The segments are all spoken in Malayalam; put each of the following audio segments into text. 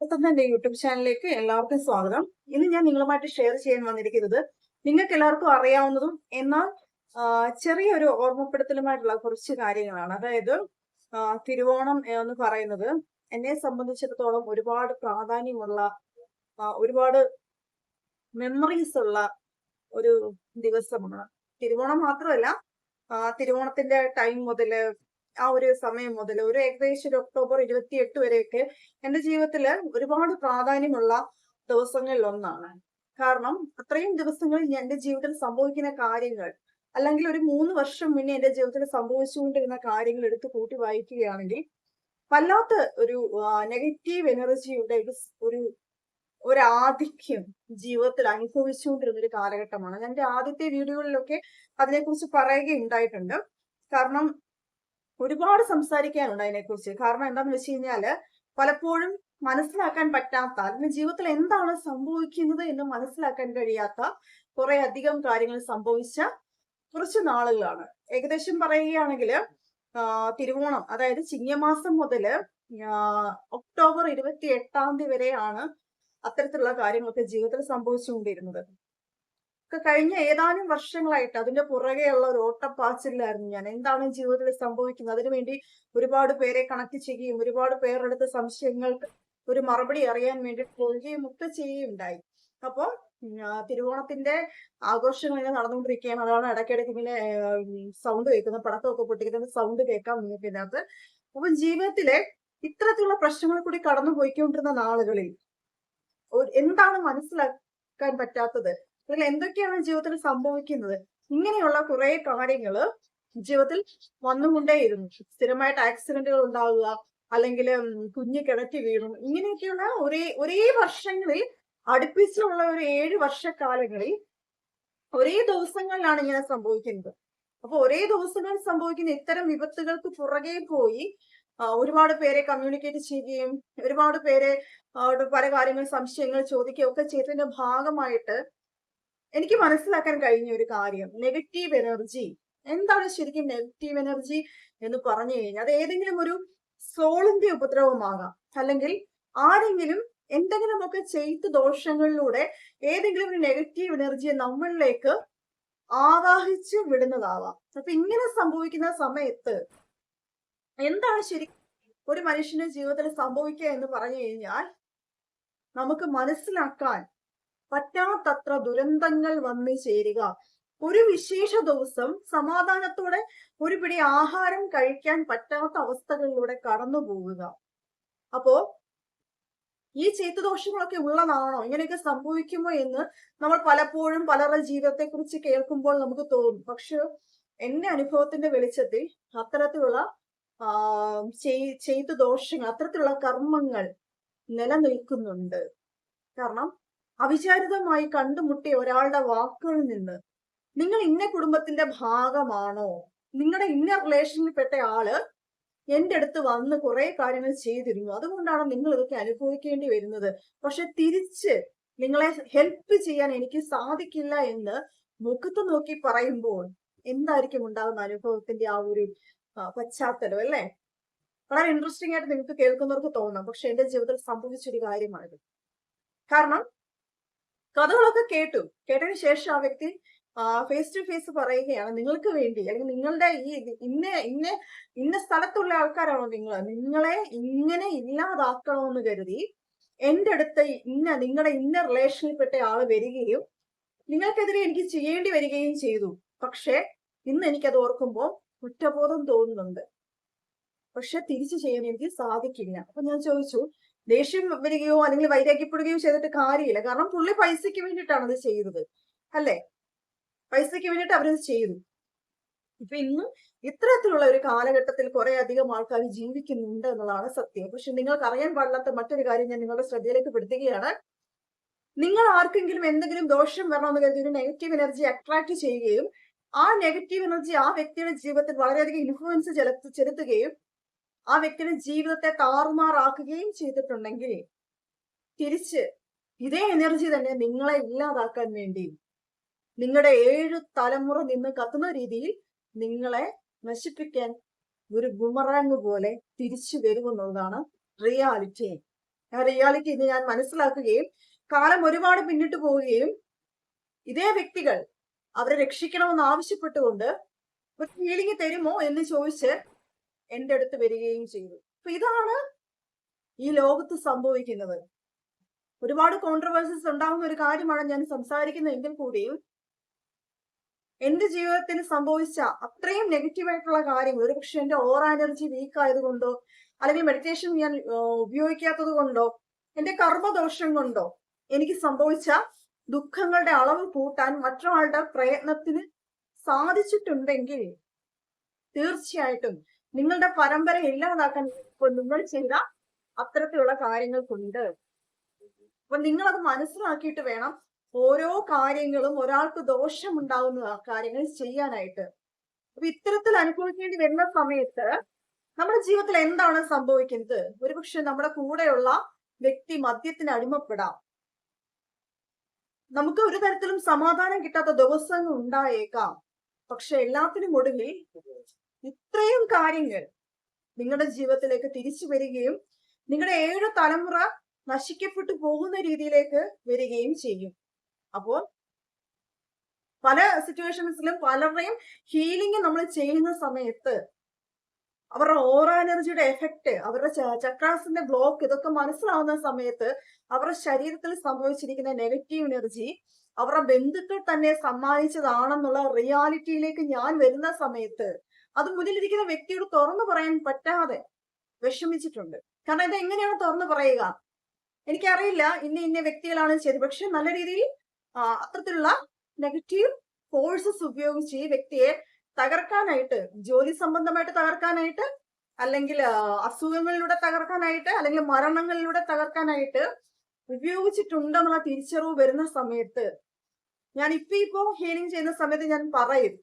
തന്നെ എന്റെ യൂട്യൂബ് ചാനലിലേക്ക് എല്ലാവർക്കും സ്വാഗതം. ഇന്ന് ഞാൻ നിങ്ങളുമായിട്ട് ഷെയർ ചെയ്യാൻ വന്നിരിക്കുന്നത് നിങ്ങൾക്ക് എല്ലാവർക്കും അറിയാവുന്നതും എന്നാൽ ചെറിയൊരു ഓർമ്മപ്പെടുത്തലുമായിട്ടുള്ള കുറച്ച് കാര്യങ്ങളാണ്. അതായത് തിരുവോണം എന്ന് പറയുന്നത് എന്നെ സംബന്ധിച്ചിടത്തോളം ഒരുപാട് പ്രാധാന്യമുള്ള ഒരുപാട് മെമ്മറീസ് ഉള്ള ഒരു ദിവസമാണ്. തിരുവോണം മാത്രമല്ല തിരുവോണത്തിന്റെ ടൈം മുതൽ ആ ഒരു സമയം മുതൽ ഒരു ഏകദേശം ഒക്ടോബർ ഇരുപത്തി എട്ട് വരെയൊക്കെ എന്റെ ജീവിതത്തിൽ ഒരുപാട് പ്രാധാന്യമുള്ള ദിവസങ്ങളിൽ ഒന്നാണ് കാരണം അത്രയും ദിവസങ്ങളിൽ എന്റെ ജീവിതത്തിൽ സംഭവിക്കുന്ന കാര്യങ്ങൾ അല്ലെങ്കിൽ ഒരു മൂന്ന് വർഷം മുന്നേ എന്റെ ജീവിതത്തിൽ സംഭവിച്ചുകൊണ്ടിരുന്ന കാര്യങ്ങൾ എടുത്ത് കൂട്ടി വായിക്കുകയാണെങ്കിൽ വല്ലാത്ത ഒരു നെഗറ്റീവ് എനർജിയുടെ ഒരു ഒരു ഒരു ആധിക്യം ജീവിതത്തിൽ അനുഭവിച്ചുകൊണ്ടിരുന്ന ഒരു കാലഘട്ടമാണ് എന്റെ ആദ്യത്തെ വീഡിയോകളിലൊക്കെ അതിനെക്കുറിച്ച് പറയുകയുണ്ടായിട്ടുണ്ട്. കാരണം ഒരുപാട് സംസാരിക്കാനുണ്ട് അതിനെക്കുറിച്ച്. കാരണം എന്താന്ന് വെച്ച് കഴിഞ്ഞാൽ പലപ്പോഴും മനസ്സിലാക്കാൻ പറ്റാത്ത അല്ലെങ്കിൽ ജീവിതത്തിൽ എന്താണ് സംഭവിക്കുന്നത് എന്ന് മനസ്സിലാക്കാൻ കഴിയാത്ത കുറെ അധികം കാര്യങ്ങൾ സംഭവിച്ച കുറച്ച് നാളുകളാണ്. ഏകദേശം പറയുകയാണെങ്കിൽ തിരുവോണം അതായത് ചിങ്ങമാസം മുതൽ ഒക്ടോബർ ഇരുപത്തി എട്ടാം തീയതി വരെയാണ് അത്തരത്തിലുള്ള കാര്യങ്ങളൊക്കെ ജീവിതത്തിൽ സംഭവിച്ചുകൊണ്ടിരുന്നത്. ഒക്കെ കഴിഞ്ഞ ഏതാനും വർഷങ്ങളായിട്ട് അതിന്റെ പുറകെയുള്ള ഒരു ഓട്ടപ്പാച്ചിലായിരുന്നു ഞാൻ. എന്താണ് ജീവിതത്തിൽ സംഭവിക്കുന്നത്? അതിനുവേണ്ടി ഒരുപാട് പേരെ കണക്ട് ചെയ്യുകയും ഒരുപാട് പേരുടെ അടുത്ത് സംശയങ്ങൾക്ക് ഒരു മറുപടി അറിയാൻ വേണ്ടി പോവുകയും ഒക്കെ ചെയ്യുകയുണ്ടായി. അപ്പോൾ തിരുവോണത്തിന്റെ ആഘോഷങ്ങൾ ഇങ്ങനെ നടന്നുകൊണ്ടിരിക്കുകയാണ്. അതാണ് ഇടയ്ക്കിടയ്ക്ക് ഇങ്ങനെ സൗണ്ട് കേൾക്കുന്നത് പടക്കമൊക്കെ പൊട്ടിക്കുന്ന സൗണ്ട് കേൾക്കാം നിങ്ങൾക്ക് ഇതിനകത്ത്. അപ്പം ജീവിതത്തിലെ ഇത്തരത്തിലുള്ള പ്രശ്നങ്ങൾ കൂടി കടന്നു പോയിക്കൊണ്ടിരുന്ന നാളുകളിൽ എന്താണ് മനസ്സിലാക്കാൻ പറ്റാത്തത്? അല്ലെങ്കിൽ എന്തൊക്കെയാണ് ജീവിതത്തിൽ സംഭവിക്കുന്നത്? ഇങ്ങനെയുള്ള കുറെ കാര്യങ്ങൾ ജീവിതത്തിൽ വന്നുകൊണ്ടേയിരുന്നു. സ്ഥിരമായിട്ട് ആക്സിഡന്റുകൾ ഉണ്ടാവുക അല്ലെങ്കിൽ കുഞ്ഞ് കിടറ്റി വീഴും ഇങ്ങനെയൊക്കെയുള്ള ഒരേ ഒരേ വർഷങ്ങളിൽ അടുപ്പിച്ചുള്ള ഒരു ഏഴ് വർഷക്കാലങ്ങളിൽ ഒരേ ദിവസങ്ങളിലാണ് ഇങ്ങനെ സംഭവിക്കുന്നത്. അപ്പൊ ഒരേ ദിവസങ്ങളിൽ സംഭവിക്കുന്ന ഇത്തരം വിപത്തുകൾക്ക് പുറകെ പോയി ഒരുപാട് പേരെ കമ്മ്യൂണിക്കേറ്റ് ചെയ്യുകയും ഒരുപാട് പേരെ പല കാര്യങ്ങൾ സംശയങ്ങൾ ചോദിക്കുകയും ഒക്കെ ചെയ്തതിന്റെ ഭാഗമായിട്ട് എനിക്ക് മനസ്സിലാക്കാൻ കഴിഞ്ഞ ഒരു കാര്യം. നെഗറ്റീവ് എനർജി എന്താണ് ശരിക്കും നെഗറ്റീവ് എനർജി എന്ന് പറഞ്ഞു കഴിഞ്ഞാൽ അത് ഏതെങ്കിലും ഒരു സോളിന്റെ ഉപദ്രവമാകാം. അല്ലെങ്കിൽ ആരെങ്കിലും എന്തെങ്കിലുമൊക്കെ ചെയ്ത് ദോഷങ്ങളിലൂടെ ഏതെങ്കിലും ഒരു നെഗറ്റീവ് എനർജിയെ നമ്മളിലേക്ക് ആവാഹിച്ച് വിടുന്നതാവാം. അപ്പൊ ഇങ്ങനെ സംഭവിക്കുന്ന സമയത്ത് എന്താണ് ശരി ഒരു മനുഷ്യന്റെ ജീവിതത്തിൽ സംഭവിക്കുക എന്ന് പറഞ്ഞു കഴിഞ്ഞാൽ നമുക്ക് മനസ്സിലാക്കാൻ പറ്റാത്തത്ര ദുരന്തങ്ങൾ വന്നു ചേരുക. ഒരു വിശേഷ ദിവസം സമാധാനത്തോടെ ഒരു പിടി ആഹാരം കഴിക്കാൻ പറ്റാത്ത അവസ്ഥകളിലൂടെ കടന്നു പോവുക. അപ്പോ ഈ ചെയ്തുദോഷങ്ങളൊക്കെ ഉള്ളതാണോ? ഇങ്ങനെയൊക്കെ സംഭവിക്കുമോ എന്ന് നമ്മൾ പലപ്പോഴും പലരുടെ ജീവിതത്തെ കുറിച്ച് കേൾക്കുമ്പോൾ നമുക്ക് തോന്നും. പക്ഷെ എന്റെ അനുഭവത്തിന്റെ വെളിച്ചത്തിൽ അത്തരത്തിലുള്ള ആ ചെയ്- ദോഷങ്ങൾ അത്തരത്തിലുള്ള കർമ്മങ്ങൾ നിലനിൽക്കുന്നുണ്ട്. കാരണം അവിചാരിതമായി കണ്ടുമുട്ടിയ ഒരാളുടെ വാക്കുകളിൽ നിന്ന് നിങ്ങൾ ഇന്ന കുടുംബത്തിന്റെ ഭാഗമാണോ? നിങ്ങളുടെ ഇന്ന റിലേഷനിൽപ്പെട്ട ആൾ എന്റെ അടുത്ത് വന്ന് കുറെ കാര്യങ്ങൾ ചെയ്തിരുന്നു. അതുകൊണ്ടാണ് നിങ്ങൾ ഇതൊക്കെ അനുഭവിക്കേണ്ടി വരുന്നത്. പക്ഷെ തിരിച്ച് നിങ്ങളെ ഹെൽപ്പ് ചെയ്യാൻ എനിക്ക് സാധിക്കില്ല എന്ന് മുഖത്ത് നോക്കി പറയുമ്പോൾ എന്തായിരിക്കും ഉണ്ടാകുന്ന അനുഭവത്തിന്റെ ആ ഒരു പശ്ചാത്തലം അല്ലേ? വളരെ ഇൻട്രസ്റ്റിംഗ് ആയിട്ട് നിങ്ങൾക്ക് കേൾക്കുന്നവർക്ക് തോന്നാം. പക്ഷെ എന്റെ ജീവിതത്തിൽ സംഭവിച്ചൊരു കാര്യമാണിത്. കാരണം കഥകളൊക്കെ കേട്ടു. കേട്ടതിന് ശേഷം ആ വ്യക്തി ഫേസ് ടു ഫേസ് പറയുകയാണ് നിങ്ങൾക്ക് വേണ്ടി. അല്ലെങ്കിൽ നിങ്ങളുടെ ഈ ഇന്ന ഇന്ന ഇന്ന സ്ഥലത്തുള്ള ആൾക്കാരാണോ നിങ്ങൾ? നിങ്ങളെ ഇങ്ങനെ ഇല്ലാതാക്കണമെന്ന് കരുതി എന്റെ അടുത്ത് ഇന്ന നിങ്ങളുടെ ഇന്ന റിലേഷനിൽപ്പെട്ട ആൾ വരികയും നിങ്ങൾക്കെതിരെ എനിക്ക് ചെയ്യേണ്ടി വരികയും ചെയ്തു. പക്ഷേ ഇന്ന് എനിക്കത് ഓർക്കുമ്പോൾ കുറ്റബോധം തോന്നുന്നുണ്ട്. പക്ഷെ തിരിച്ചു ചെയ്യാൻ എനിക്ക് സാധിക്കില്ല. അപ്പൊ ഞാൻ ചോദിച്ചു ദേഷ്യം വരികയോ അല്ലെങ്കിൽ വൈരാഗ്യപ്പെടുകയോ ചെയ്തിട്ട് കാര്യമില്ല. കാരണം പുള്ളി പൈസയ്ക്ക് വേണ്ടിയിട്ടാണ് അത് ചെയ്തത്. അല്ലേ? പൈസയ്ക്ക് വേണ്ടിയിട്ട് അവരത് ചെയ്തു. ഇപ്പൊ ഇന്ന് ഇത്തരത്തിലുള്ള ഒരു കാലഘട്ടത്തിൽ കുറെ അധികം ആൾക്കാർ ജീവിക്കുന്നുണ്ട് എന്നുള്ളതാണ് സത്യം. പക്ഷെ നിങ്ങൾക്ക് അറിയാൻ പാടില്ലാത്ത മറ്റൊരു കാര്യം ഞാൻ നിങ്ങളുടെ ശ്രദ്ധയിലേക്ക് പെടുത്തുകയാണ്. നിങ്ങൾ ആർക്കെങ്കിലും എന്തെങ്കിലും ദോഷം വരണമെന്ന് കരുതി ഒരു നെഗറ്റീവ് എനർജി അട്രാക്ട് ചെയ്യുകയും ആ നെഗറ്റീവ് എനർജി ആ വ്യക്തിയുടെ ജീവിതത്തിൽ വളരെയധികം ഇൻഫ്ലുവൻസ് ചെലുത്തുകയും ആ വ്യക്തിയുടെ ജീവിതത്തെ താറുമാറാക്കുകയും ചെയ്തിട്ടുണ്ടെങ്കിൽ തിരിച്ച് ഇതേ എനർജി തന്നെ നിങ്ങളെ ഇല്ലാതാക്കാൻ വേണ്ടി നിങ്ങളുടെ ഏഴ് തലമുറ നിന്ന് കത്തുന്ന രീതിയിൽ നിങ്ങളെ നശിപ്പിക്കാൻ ഒരു ബുമറാങ് പോലെ തിരിച്ചു വരുമെന്നുള്ളതാണ് റിയാലിറ്റി ആ റിയാലിറ്റി ഇന്ന് ഞാൻ മനസ്സിലാക്കുകയും കാലം ഒരുപാട് പിന്നിട്ട് പോവുകയും ഇതേ വ്യക്തികൾ അവരെ രക്ഷിക്കണമെന്ന് ആവശ്യപ്പെട്ടുകൊണ്ട് ഒരു ഫീലിംഗ് തരുമോ എന്ന് ചോദിച്ച് എന്റെ അടുത്ത് വരികയും ചെയ്തു. അപ്പൊ ഇതാണ് ഈ ലോകത്ത് സംഭവിക്കുന്നത്. ഒരുപാട് കോൺട്രവേഴ്സീസ് ഉണ്ടാകുന്ന ഒരു കാര്യമാണ് ഞാൻ സംസാരിക്കുന്നതെങ്കിൽ കൂടിയും എന്റെ ജീവിതത്തിൽ സംഭവിച്ച അത്രയും നെഗറ്റീവ് ആയിട്ടുള്ള കാര്യങ്ങൾ ഒരുപക്ഷെ എന്റെ ഓറ എനർജി വീക്ക് ആയതുകൊണ്ടോ അല്ലെങ്കിൽ മെഡിറ്റേഷൻ ഞാൻ ഉപയോഗിക്കാത്തത് കൊണ്ടോ എന്റെ കർമ്മദോഷം കൊണ്ടോ എനിക്ക് സംഭവിച്ച ദുഃഖങ്ങളുടെ അളവ് കൂട്ടാൻ മറ്റൊരാളുടെ പ്രയത്നത്തിന് സാധിച്ചിട്ടുണ്ടെങ്കിൽ തീർച്ചയായിട്ടും നിങ്ങളുടെ പരമ്പര ഇല്ലാതാക്കാൻ നിങ്ങൾ ചെയ്ത അത്തരത്തിലുള്ള കാര്യങ്ങൾ കൊണ്ട് അപ്പൊ നിങ്ങൾ അത് മനസ്സിലാക്കിയിട്ട് വേണം ഓരോ കാര്യങ്ങളും ഒരാൾക്ക് ദോഷമുണ്ടാകുന്ന കാര്യങ്ങൾ ചെയ്യാനായിട്ട്. അപ്പൊ ഇത്തരത്തിൽ അനുഭവിക്കേണ്ടി വരുന്ന സമയത്ത് നമ്മുടെ ജീവിതത്തിൽ എന്താണ് സംഭവിക്കുന്നത്? ഒരുപക്ഷെ നമ്മുടെ കൂടെയുള്ള വ്യക്തി മദ്യത്തിന് അടിമപ്പെടാം. നമുക്ക് ഒരു തരത്തിലും സമാധാനം കിട്ടാത്ത ദിവസങ്ങൾ ഉണ്ടായേക്കാം. പക്ഷെ എല്ലാത്തിനും ഒടുവിൽ ഇത്രയും കാര്യങ്ങൾ നിങ്ങളുടെ ജീവിതത്തിലേക്ക് തിരിച്ചു വരികയും നിങ്ങളുടെ ഏഴ് തലമുറ നശിക്കപ്പെട്ടു പോകുന്ന രീതിയിലേക്ക് വരികയും ചെയ്യും. അപ്പോൾ പല സിറ്റുവേഷൻസിലും പലരുടെയും ഹീലിംഗ് നമ്മൾ ചെയ്യുന്ന സമയത്ത് അവരുടെ ഓറ എനർജിയുടെ എഫക്റ്റ് അവരുടെ ചക്രാസിന്റെ ബ്ലോക്ക് ഇതൊക്കെ മനസ്സിലാവുന്ന സമയത്ത് അവരുടെ ശരീരത്തിൽ സംഭവിച്ചിരിക്കുന്ന നെഗറ്റീവ് എനർജി അവരുടെ ബന്ധുക്കൾ തന്നെ സമ്മാനിച്ചതാണെന്നുള്ള റിയാലിറ്റിയിലേക്ക് ഞാൻ വരുന്ന സമയത്ത് അത് മുന്നിലിരിക്കുന്ന വ്യക്തിയോട് തുറന്നു പറയാൻ പറ്റാതെ വിഷമിച്ചിട്ടുണ്ട്. കാരണം ഇത് എങ്ങനെയാണ് തുറന്നു പറയുക? എനിക്കറിയില്ല. ഇന്ന ഇന്ന വ്യക്തികളാണ് ചെയ്തത്. പക്ഷെ നല്ല രീതിയിൽ അത്തരത്തിലുള്ള നെഗറ്റീവ് ഫോഴ്സസ് ഉപയോഗിച്ച് ഈ വ്യക്തിയെ തകർക്കാനായിട്ട് ജോലി സംബന്ധമായിട്ട് തകർക്കാനായിട്ട് അല്ലെങ്കിൽ അസുഖങ്ങളിലൂടെ തകർക്കാനായിട്ട് അല്ലെങ്കിൽ മരണങ്ങളിലൂടെ തകർക്കാനായിട്ട് ഉപയോഗിച്ചിട്ടുണ്ടെന്നുള്ള തിരിച്ചറിവ് വരുന്ന സമയത്ത് ഞാൻ ഇപ്പൊ ഇപ്പോ ഹീലിംഗ് ചെയ്യുന്ന സമയത്ത് ഞാൻ പറയും.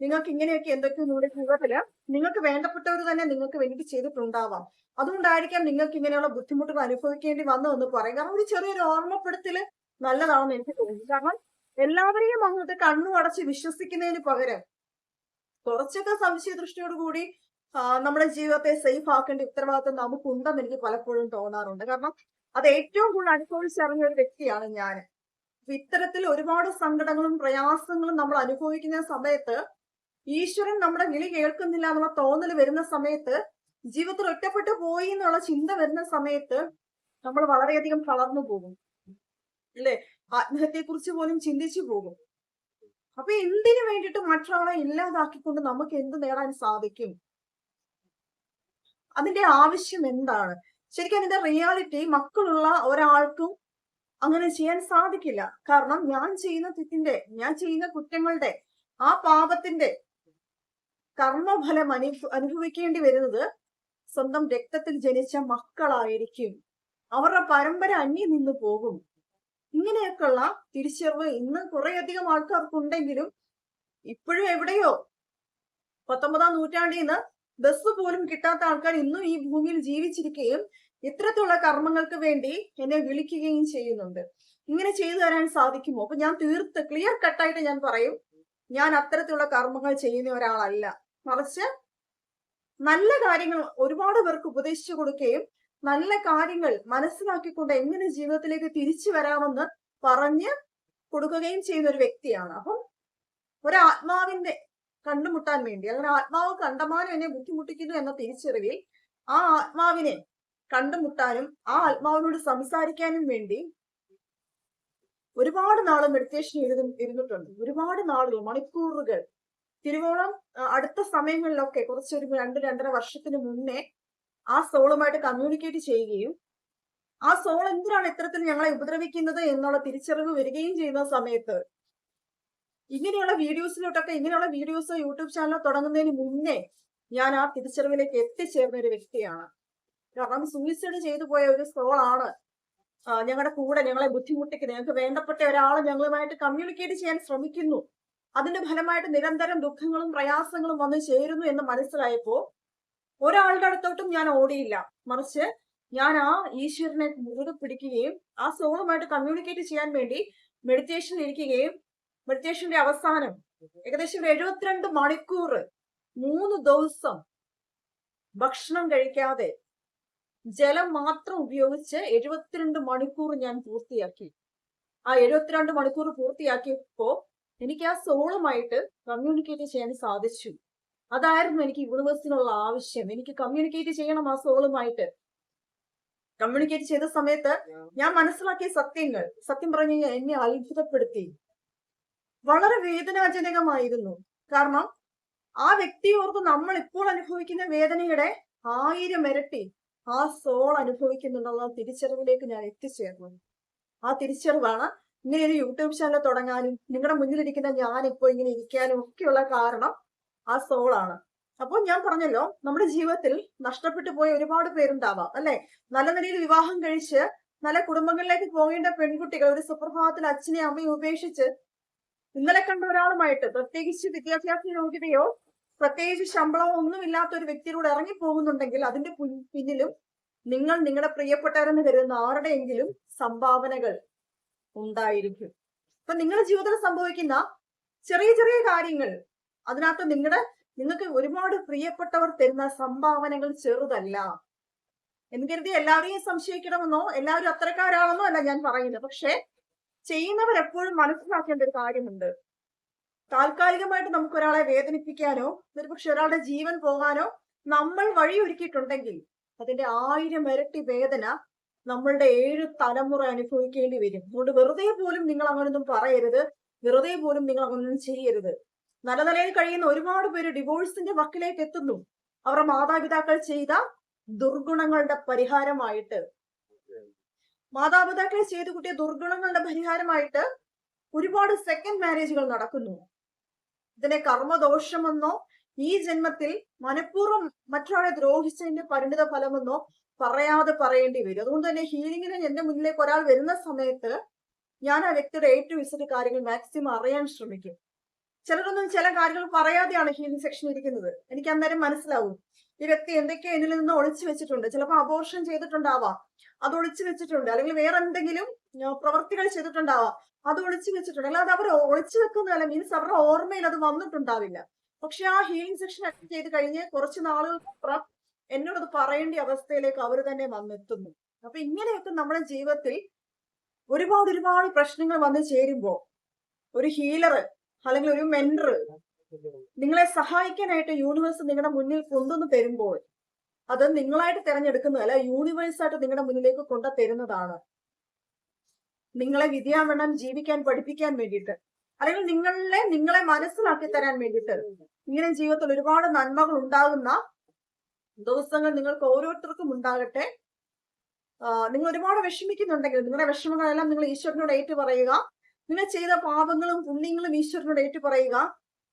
നിങ്ങൾക്ക് ഇങ്ങനെയൊക്കെ എന്തൊക്കെ നിങ്ങളുടെ ജീവിതത്തിൽ നിങ്ങൾക്ക് വേണ്ടപ്പെട്ടവർ തന്നെ നിങ്ങൾക്ക് വേണ്ടി ചെയ്തിട്ടുണ്ടാവാം. അതുകൊണ്ടായിരിക്കാം നിങ്ങൾക്ക് ഇങ്ങനെയുള്ള ബുദ്ധിമുട്ടുകൾ അനുഭവിക്കേണ്ടി വന്നു എന്ന് പറയും കാരണം ഒരു ചെറിയൊരു ഓർമ്മപ്പെടുത്തൽ നല്ലതാണെന്ന് എനിക്ക് തോന്നി കാരണം എല്ലാവരെയും അങ്ങോട്ട് കണ്ണു അടച്ച് വിശ്വസിക്കുന്നതിന് പകരം കുറച്ചൊക്കെ സംശയ ദൃഷ്ടിയോടുകൂടി നമ്മുടെ ജീവിതത്തെ സേഫ് ആക്കേണ്ട ഉത്തരവാദിത്വം നമുക്കുണ്ടെന്ന് എനിക്ക് പലപ്പോഴും തോന്നാറുണ്ട്. കാരണം അത് ഏറ്റവും കൂടുതൽ അനുഭവിച്ചറിഞ്ഞ ഒരു വ്യക്തിയാണ് ഞാൻ. ഇത്തരത്തിൽ ഒരുപാട് സങ്കടങ്ങളും പ്രയാസങ്ങളും നമ്മൾ അനുഭവിക്കുന്ന സമയത്ത് ഈശ്വരൻ നമ്മുടെ വിളി കേൾക്കുന്നില്ല എന്നുള്ള തോന്നൽ വരുന്ന സമയത്ത് ജീവിതത്തിൽ ഒറ്റപ്പെട്ടു പോയി എന്നുള്ള ചിന്ത വരുന്ന സമയത്ത് നമ്മൾ വളരെയധികം തളർന്നു പോകും. അല്ലെ? ആത്മഹത്യയെ കുറിച്ച് പോലും ചിന്തിച്ചു പോകും. അപ്പൊ എന്തിനു വേണ്ടിയിട്ട് മറ്റൊരാളെ ഇല്ലാതാക്കിക്കൊണ്ട് നമുക്ക് എന്ത് നേടാൻ സാധിക്കും? അതിന്റെ ആവശ്യം എന്താണ്? ശരിക്കും അതിന്റെ റിയാലിറ്റി മക്കളുള്ള ഒരാൾക്കും അങ്ങനെ ചെയ്യാൻ സാധിക്കില്ല. കാരണം ഞാൻ ചെയ്യുന്ന തെറ്റിന്റെ ഞാൻ ചെയ്യുന്ന കുറ്റങ്ങളുടെ ആ പാപത്തിന്റെ കർമ്മഫലം അനുഭ അനുഭവിക്കേണ്ടി വരുന്നത് സ്വന്തം രക്തത്തിൽ ജനിച്ച മക്കളായിരിക്കും. അവരുടെ പരമ്പര അന്യം നിന്ന് പോകും. ഇങ്ങനെയൊക്കെയുള്ള തിരിച്ചറിവ് ഇന്ന് കുറേയധികം ആൾക്കാർക്കുണ്ടെങ്കിലും ഇപ്പോഴും എവിടെയോ പത്തൊമ്പതാം നൂറ്റാണ്ടിൽ നിന്ന് ബസ് പോലും കിട്ടാത്ത ആൾക്കാർ ഇന്നും ഈ ഭൂമിയിൽ ജീവിച്ചിരിക്കുകയും ഇത്തരത്തിലുള്ള കർമ്മങ്ങൾക്ക് വേണ്ടി എന്നെ വിളിക്കുകയും ചെയ്യുന്നുണ്ട്. ഇങ്ങനെ ചെയ്തു തരാൻ സാധിക്കുമോ? അപ്പൊ ഞാൻ തീർത്ത് ക്ലിയർ കട്ടായിട്ട് ഞാൻ പറയും ഞാൻ അത്തരത്തിലുള്ള കർമ്മങ്ങൾ ചെയ്യുന്ന ഒരാളല്ല. മറിച്ച് നല്ല കാര്യങ്ങൾ ഒരുപാട് പേർക്ക് ഉപദേശിച്ചു കൊടുക്കുകയും നല്ല കാര്യങ്ങൾ മനസ്സിലാക്കിക്കൊണ്ട് എങ്ങനെ ജീവിതത്തിലേക്ക് തിരിച്ചു വരാമെന്ന് പറഞ്ഞ് കൊടുക്കുകയും ചെയ്യുന്ന ഒരു വ്യക്തിയാണ്. അപ്പം ഒരാത്മാവിന്റെ കണ്ടുമുട്ടാൻ വേണ്ടി അല്ലെങ്കിൽ ആത്മാവ് കണ്ടമാനം എന്നെ ബുദ്ധിമുട്ടിക്കുന്നു എന്ന തിരിച്ചറിവിൽ ആ ആത്മാവിനെ കണ്ടുമുട്ടാനും ആ ആത്മാവിനോട് സംസാരിക്കാനും വേണ്ടി ഒരുപാട് നാളും മെഡിറ്റേഷൻ ഇരുന്ന് ഇരുന്നിട്ടുണ്ട്. ഒരുപാട് നാളുകൾ മണിക്കൂറുകൾ തിരുവോണം അടുത്ത സമയങ്ങളിലൊക്കെ കുറച്ചൊരു രണ്ട് രണ്ടര വർഷത്തിന് മുന്നേ ആ സോളുമായിട്ട് കമ്മ്യൂണിക്കേറ്റ് ചെയ്യുകയും ആ സോൾ എന്തിനാണ് ഇത്തരത്തിൽ ഞങ്ങളെ ഉപദ്രവിക്കുന്നത് എന്നുള്ള തിരിച്ചറിവ് വരികയും ചെയ്യുന്ന സമയത്ത് ഇങ്ങനെയുള്ള വീഡിയോസിലോട്ടൊക്കെ ഇങ്ങനെയുള്ള വീഡിയോസ് യൂട്യൂബ് ചാനൽ തുടങ്ങുന്നതിന് മുന്നേ ഞാൻ ആ തിരിച്ചറിവിലേക്ക് എത്തിച്ചേർന്ന ഒരു വ്യക്തിയാണ്. കാരണം സൂയിസൈഡ് ചെയ്തു പോയ ഒരു സോളാണ് ഞങ്ങളുടെ കൂടെ ഞങ്ങളെ ബുദ്ധിമുട്ടിക്കുന്നത് ഞങ്ങൾക്ക് വേണ്ടപ്പെട്ട ഒരാൾ ഞങ്ങളുമായിട്ട് കമ്മ്യൂണിക്കേറ്റ് ചെയ്യാൻ ശ്രമിക്കുന്നു. അതിന്റെ ഫലമായിട്ട് നിരന്തരം ദുഃഖങ്ങളും പ്രയാസങ്ങളും വന്നു ചേരുന്നു എന്ന് മനസ്സിലായപ്പോ ഒരാളുടെ അടുത്തോട്ടും ഞാൻ ഓടിയില്ല. മറിച്ച് ഞാൻ ആ ഈശ്വരനെ മുറുകെ പിടിക്കുകയും ആ സോളുമായിട്ട് കമ്മ്യൂണിക്കേറ്റ് ചെയ്യാൻ വേണ്ടി മെഡിറ്റേഷനിൽ ഇരിക്കുകയും മെഡിറ്റേഷന്റെ അവസാനം ഏകദേശം ഒരു എഴുപത്തിരണ്ട് മണിക്കൂർ മൂന്ന് ദിവസം ഭക്ഷണം കഴിക്കാതെ ജലം മാത്രം ഉപയോഗിച്ച് എഴുപത്തിരണ്ട് മണിക്കൂർ ഞാൻ പൂർത്തിയാക്കി. ആ എഴുപത്തിരണ്ട് മണിക്കൂർ പൂർത്തിയാക്കിയപ്പോ എനിക്ക് ആ സോളുമായിട്ട് കമ്മ്യൂണിക്കേറ്റ് ചെയ്യാൻ സാധിച്ചു. അതായിരുന്നു എനിക്ക് യൂണിവേഴ്സിനുള്ള ആവശ്യം. എനിക്ക് കമ്മ്യൂണിക്കേറ്റ് ചെയ്യണം ആ സോളുമായിട്ട്. കമ്മ്യൂണിക്കേറ്റ് ചെയ്ത സമയത്ത് ഞാൻ മനസ്സിലാക്കിയ സത്യങ്ങൾ സത്യം പറഞ്ഞു കഴിഞ്ഞാൽ എന്നെ അത്ഭുതപ്പെടുത്തി. വളരെ വേദനാജനകമായിരുന്നു. കാരണം ആ വ്യക്തിയോർക്ക് നമ്മൾ ഇപ്പോൾ അനുഭവിക്കുന്ന വേദനയുടെ ആയിരം ഇരട്ടി ആ സോൾ അനുഭവിക്കുന്നുണ്ടെന്ന തിരിച്ചറിവിലേക്ക് ഞാൻ എത്തിച്ചേർന്നു. ആ തിരിച്ചറിവാണ് ഇങ്ങനെ ഒരു യൂട്യൂബ് ചാനൽ തുടങ്ങാനും നിങ്ങളുടെ മുന്നിലിരിക്കുന്ന ഞാൻ ഇപ്പോൾ ഇങ്ങനെ ഇരിക്കാനും ഒക്കെയുള്ള കാരണം ആ സോളാണ് അപ്പോൾ ഞാൻ പറഞ്ഞല്ലോ നമ്മുടെ ജീവിതത്തിൽ നഷ്ടപ്പെട്ടു പോയ ഒരുപാട് പേരുണ്ടാവാം അല്ലെ? നല്ല നിലയിൽ വിവാഹം കഴിച്ച് നല്ല കുടുംബങ്ങളിലേക്ക് പോകേണ്ട പെൺകുട്ടികൾ ഒരു സുപ്രഭാതത്തിൽ അച്ഛനെ അമ്മയെ ഉപേക്ഷിച്ച് ഇന്നലെ കണ്ട ഒരാളുമായിട്ട് പ്രത്യേകിച്ച് വിദ്യാഭ്യാസ യോഗ്യതയോ പ്രത്യേകിച്ച് ശമ്പളമോ ഒന്നുമില്ലാത്ത ഒരു വ്യക്തിയിലൂടെ ഇറങ്ങി പോകുന്നുണ്ടെങ്കിൽ അതിന്റെ പിന്നിലും നിങ്ങൾ നിങ്ങളുടെ പ്രിയപ്പെട്ടവരെന്ന് കരുതുന്ന ആരുടെയെങ്കിലും സംഭാവനകൾ ഉണ്ടായിരിക്കും. അപ്പൊ നിങ്ങളുടെ ജീവിതത്തിൽ സംഭവിക്കുന്ന ചെറിയ ചെറിയ കാര്യങ്ങൾ അതിനകത്ത് നിങ്ങളുടെ നിങ്ങൾക്ക് ഒരുപാട് പ്രിയപ്പെട്ടവർ തരുന്ന സംഭാവനകൾ ചെറുതല്ല. എന്ന് കരുതി എല്ലാവരെയും സംശയിക്കണമെന്നോ എല്ലാവരും അത്രക്കാരാണെന്നോ അല്ല ഞാൻ പറയുന്നത്. പക്ഷെ ചെയ്യുന്നവർ എപ്പോഴും മനസ്സിലാക്കേണ്ട ഒരു കാര്യമുണ്ട്. താൽക്കാലികമായിട്ട് നമുക്ക് ഒരാളെ വേദനിപ്പിക്കാനോ ഒരുപക്ഷെ ഒരാളുടെ ജീവൻ പോകാനോ നമ്മൾ വഴിയൊരുക്കിയിട്ടുണ്ടെങ്കിൽ അതിന്റെ ആയിരം ഇരട്ടി വേദന നമ്മളുടെ ഏഴ് തലമുറ അനുഭവിക്കേണ്ടി വരും. അതുകൊണ്ട് വെറുതെ പോലും നിങ്ങൾ അങ്ങനൊന്നും പറയരുത്. വെറുതെ പോലും നിങ്ങൾ അങ്ങനൊന്നും ചെയ്യരുത്. നല്ല നിലയിൽ കഴിയുന്ന ഒരുപാട് പേര് ഡിവോഴ്സിന്റെ വക്കിലേക്ക് എത്തുന്നു. അവരുടെ മാതാപിതാക്കൾ ചെയ്ത ദുർഗുണങ്ങളുടെ പരിഹാരമായിട്ട്. മാതാപിതാക്കൾ ചെയ്തു കൂട്ടിയ ദുർഗുണങ്ങളുടെ പരിഹാരമായിട്ട് ഒരുപാട് സെക്കൻഡ് മാരേജുകൾ നടക്കുന്നു. ഇതിനെ കർമ്മദോഷമെന്നോ ഈ ജന്മത്തിൽ മനഃപൂർവം മറ്റൊരാളെ ദ്രോഹിച്ചതിന്റെ പരിണിത ഫലമെന്നോ പറയാതെ പറയേണ്ടി വരും. അതുകൊണ്ട് തന്നെ ഹീലിങ്ങിന് എന്റെ മുന്നിലേക്ക് ഒരാൾ വരുന്ന സമയത്ത് ഞാൻ ആ വ്യക്തിയുടെ ടു ഇസഡ് കാര്യങ്ങൾ മാക്സിമം അറിയാൻ ശ്രമിക്കും. ചിലരൊന്നും ചില കാര്യങ്ങൾ പറയാതെയാണ് ഹീലിംഗ് സെക്ഷൻ ഇരിക്കുന്നത്. എനിക്ക് അന്നേരം മനസ്സിലാവും. ഈ വ്യക്തി എന്തൊക്കെയോ എന്നിൽ നിന്ന് ഒളിച്ചു വെച്ചിട്ടുണ്ട്. ചിലപ്പോൾ അബോർഷൻ ചെയ്തിട്ടുണ്ടാവാം. അത് ഒളിച്ചു വെച്ചിട്ടുണ്ട്. അല്ലെങ്കിൽ വേറെ എന്തെങ്കിലും പ്രവർത്തികൾ ചെയ്തിട്ടുണ്ടാവാം. അത് ഒളിച്ചു വെച്ചിട്ടുണ്ട്. അല്ലാതെ അവർ ഒളിച്ചു വെക്കുന്നതല്ല മീൻസ് അവരുടെ ഓർമ്മയിൽ അത് വന്നിട്ടുണ്ടാവില്ല. പക്ഷെ ആ ഹീലിംഗ് സെക്ഷൻ അറ്റൻഡ് ചെയ്ത് കഴിഞ്ഞ് കുറച്ച് നാളുകൾക്കപ്പുറം എന്നോട് അത് പറയേണ്ട അവസ്ഥയിലേക്ക് അവർ തന്നെ വന്നെത്തുന്നു. അപ്പൊ ഇങ്ങനെയൊക്കെ നമ്മുടെ ജീവിതത്തിൽ ഒരുപാട് ഒരുപാട് പ്രശ്നങ്ങൾ വന്നു ചേരുമ്പോൾ ഒരു ഹീലർ അല്ലെങ്കിൽ ഒരു മെന്റർ നിങ്ങളെ സഹായിക്കാനായിട്ട് യൂണിവേഴ്സ് നിങ്ങളുടെ മുന്നിൽ കൊണ്ടുവന്ന് തരുമ്പോൾ അത് നിങ്ങളായിട്ട് തിരഞ്ഞെടുക്കുന്നതല്ല യൂണിവേഴ്സ് ആയിട്ട് നിങ്ങളുടെ മുന്നിലേക്ക് കൊണ്ടു തരുന്നതാണ്. നിങ്ങളെ വിദ്യാവണ്ണം ജീവിക്കാൻ പഠിപ്പിക്കാൻ വേണ്ടിയിട്ട് അല്ലെങ്കിൽ നിങ്ങളെ നിങ്ങളെ മനസ്സിലാക്കി തരാൻ വേണ്ടിയിട്ട് ഇങ്ങനെ ജീവിതത്തിൽ ഒരുപാട് നന്മകൾ ഉണ്ടാകുന്ന ദിവസങ്ങൾ നിങ്ങൾക്ക് ഓരോരുത്തർക്കും ഉണ്ടാകട്ടെ. നിങ്ങൾ ഒരുപാട് വിഷമിക്കുന്നുണ്ടെങ്കിൽ നിങ്ങളുടെ വിഷമങ്ങളെല്ലാം നിങ്ങൾ ഈശ്വരനോട് ഏറ്റു പറയുക നിങ്ങൾ ചെയ്ത പാപങ്ങളും പുണ്യങ്ങളും ഈശ്വരനോട് ഏറ്റു പറയുക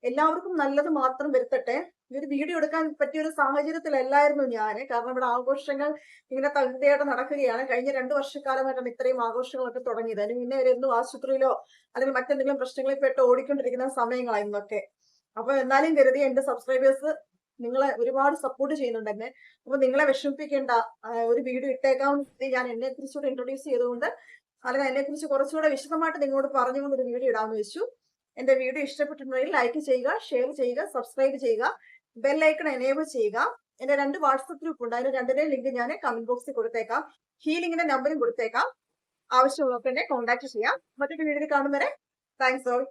എല്ലാവർക്കും നല്ലത് മാത്രം വരുത്തട്ടെ. ഈ ഒരു വീഡിയോ എടുക്കാൻ പറ്റിയ ഒരു സാഹചര്യത്തിലല്ലായിരുന്നു ഞാൻ. കാരണം ഇവിടെ ആഘോഷങ്ങൾ ഇങ്ങനെ തകൃതിയായിട്ട് നടക്കുകയാണ്. കഴിഞ്ഞ രണ്ടു വർഷക്കാലമായിട്ടാണ് ഇത്രയും ആഘോഷങ്ങളൊക്കെ തുടങ്ങിയത്. അതിന് മുന്നേ ഒരു എന്നും ആശുപത്രിയിലോ അല്ലെങ്കിൽ മറ്റെന്തെങ്കിലും പ്രശ്നങ്ങളിൽ പെട്ട് ഓടിക്കൊണ്ടിരിക്കുന്ന സമയങ്ങളായിരുന്നൊക്കെ അപ്പൊ എന്നാലും കരുതി എന്റെ സബ്സ്ക്രൈബേഴ്സ് നിങ്ങളെ ഒരുപാട് സപ്പോർട്ട് ചെയ്യുന്നുണ്ട് എന്നെ അപ്പൊ നിങ്ങളെ വിഷമിപ്പിക്കേണ്ട ഒരു വീഡിയോ ഇട്ടേക്കാം ഞാൻ എന്നെ കുറിച്ചുകൂടെ ഇൻട്രൊഡ്യൂസ് ചെയ്തുകൊണ്ട് അല്ലെങ്കിൽ എന്നെ കുറിച്ച് കുറച്ചുകൂടെ വിശദമായിട്ട് നിങ്ങളോട് പറഞ്ഞുകൊണ്ട് ഒരു വീഡിയോ ഇടാമെന്ന് വെച്ചു. എന്റെ വീഡിയോ ഇഷ്ടപ്പെട്ടിട്ടുണ്ടെങ്കിൽ ലൈക്ക് ചെയ്യുക ഷെയർ ചെയ്യുക സബ്സ്ക്രൈബ് ചെയ്യുക ബെല്ലൈക്കൺ എനേബിൾ ചെയ്യുക. എന്റെ രണ്ട് വാട്സപ്പ് ഗ്രൂപ്പ് ഉണ്ട്. അതിന് രണ്ടിന്റെയും ലിങ്ക് ഞാൻ കമന്റ് ബോക്സിൽ കൊടുത്തേക്കാം. ഹീലിംഗിന്റെ നമ്പറും കൊടുത്തേക്കാം. ആവശ്യമുള്ളവർക്ക് എന്നെ കോൺടാക്ട് ചെയ്യാം. മറ്റൊരു വീഡിയോ കാണുന്നവരെ വരെ താങ്ക്സ് ഓൾ